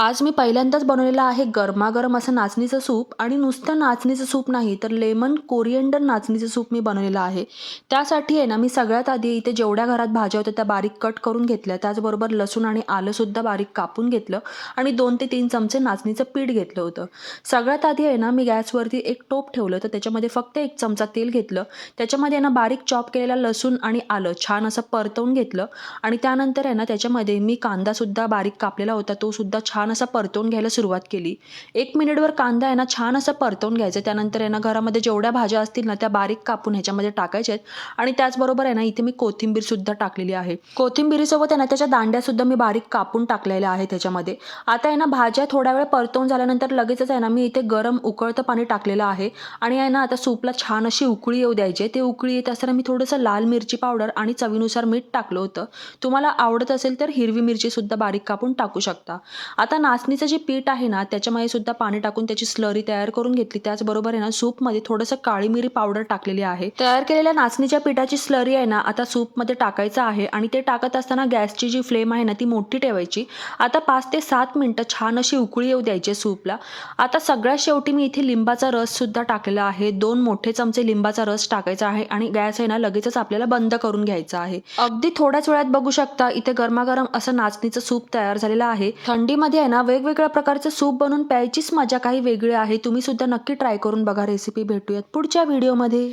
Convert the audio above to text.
आज मी पहिल्यांदाच बनवलेलं आहे गरमागरम असं नाचणीचं सूप आणि नुसतं नाचणीचं सूप नाही तर लेमन कोरिएंडर नाचणीचं सूप मी बनवलेलं आहे. त्यासाठी आहे ना मी सगळ्यात आधी इथे जेवढ्या घरात भाज्या होत्या त्या बारीक कट करून घेतल्या. त्याचबरोबर लसूण आणि आलंसुद्धा बारीक कापून घेतलं आणि दोन ते तीन चमचे नाचणीचं पीठ घेतलं होतं. सगळ्यात आधी आहे ना मी गॅसवरती एक टोप ठेवलं तर त्याच्यामध्ये फक्त एक चमचा तेल घेतलं. त्याच्यामध्ये आहे ना बारीक चॉप केलेला लसूण आणि आलं छान असं परतवून घेतलं. आणि त्यानंतर आहे ना त्याच्यामध्ये मी कांदासुद्धा बारीक कापलेला होता. तो सुद्धा छान असा परतवून घ्यायला सुरुवात केली. एक मिनिटवर कांदा आहे ना छान असं परतवून घ्यायचं. त्यानंतर आहे ना घरामध्ये जेवढ्या भाज्या असतील ना त्या बारीक कापून ह्याच्यामध्ये टाकायच्या आहेत. आणि त्याचबरोबर आहे ना इथे मी कोथिंबीरसुद्धा टाकलेली आहे. कोथिंबीरीसोबत आहे ना त्याच्या दांड्यासुद्धा मी बारीक कापून टाकलेल्या आहेत त्याच्यामध्ये आता आहे ना भाज्या थोड्या वेळ परतवून झाल्यानंतर लगेचच आहे ना मी इथे गरम उकळतं पाणी टाकलेलं आहे. आणि आहे ना आता सूपला छान अशी उकळी येऊ द्यायची ते उकळी येत असताना मी थोडंसं लाल मिरची पावडर आणि चवीनुसार मीठ टाकलं होतं. तुम्हाला आवडत असेल तर हिरवी मिरचीसुद्धा बारीक कापून टाकू शकता. आता आता नाचणीचं जे पीठ आहे ना त्याच्यामध्ये सुद्धा पाणी टाकून त्याची स्लरी तयार करून घेतली. त्याचबरोबर आहे ना सूपमध्ये थोडंसं काळी मिरी पावडर टाकलेली आहे. तयार केलेल्या नाचणीच्या पिठाची स्लरी आहे ना आता सूपमध्ये टाकायचं आहे आणि ते टाकत असताना गॅसची जी फ्लेम आहे ना ती मोठी ठेवायची. आता पाच ते सात मिनटं छान अशी उकळी येऊ द्यायची सूपला. आता सगळ्यात शेवटी मी इथे लिंबाचा रस सुद्धा टाकलेला आहे. दोन मोठे चमचे लिंबाचा रस टाकायचा आहे आणि गॅस आहे ना लगेचच आपल्याला बंद करून घ्यायचा आहे. अगदी थोड्याच वेळात बघू शकता इथे गरमागरम असं नाचणीचं सूप तयार झालेलं आहे. थंडीमध्ये आहे ना वेगवेगळ्या प्रकारचं सूप बनवून प्यायचीच मजा काही वेगळी आहे. तुम्ही सुद्धा नक्की ट्राय करून बघा रेसिपी भेटूयात पुढच्या व्हिडिओमध्ये